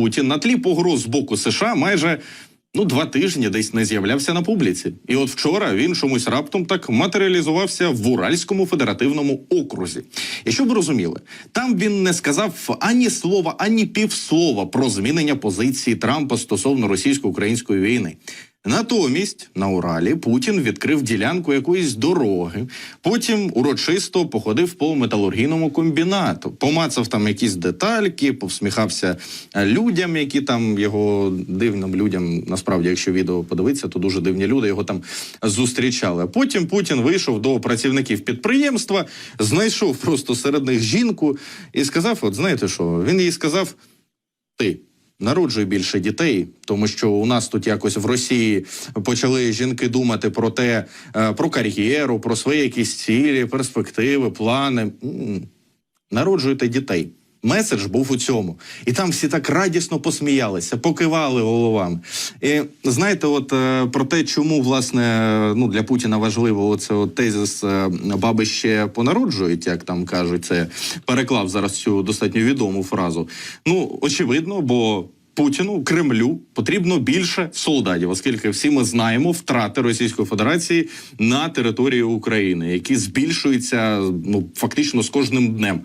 Путін на тлі погроз з боку США майже ну два тижні десь не з'являвся на публіці. І от вчора він чомусь раптом так матеріалізувався в Уральському федеративному окрузі. І щоб ви розуміли, там він не сказав ані слова, ані півслова про змінення позиції Трампа стосовно російсько-української війни. Натомість на Уралі Путін відкрив ділянку якоїсь дороги. Потім урочисто походив по металургійному комбінату, помацав там якісь детальки, повсміхався людям, які там його дивним людям. Насправді, якщо відео подивитися, то дуже дивні люди його там зустрічали. Потім Путін вийшов до працівників підприємства, знайшов просто серед них жінку і сказав: От знаєте що? Він їй сказав: Ти. Народжуй більше дітей, тому що у нас тут якось в Росії почали жінки думати про те, е, про кар'єру, про свої якісь цілі, перспективи, плани. Народжуйте дітей. Меседж був у цьому, і там всі так радісно посміялися, покивали головами. І знаєте, от е, про те, чому власне ну для Путіна важливо от тезис е, баби ще понароджують, як там кажуть, це переклав зараз цю достатньо відому фразу. Ну очевидно, бо Путіну Кремлю потрібно більше солдатів, оскільки всі ми знаємо втрати Російської Федерації на території України, які збільшуються ну фактично з кожним днем.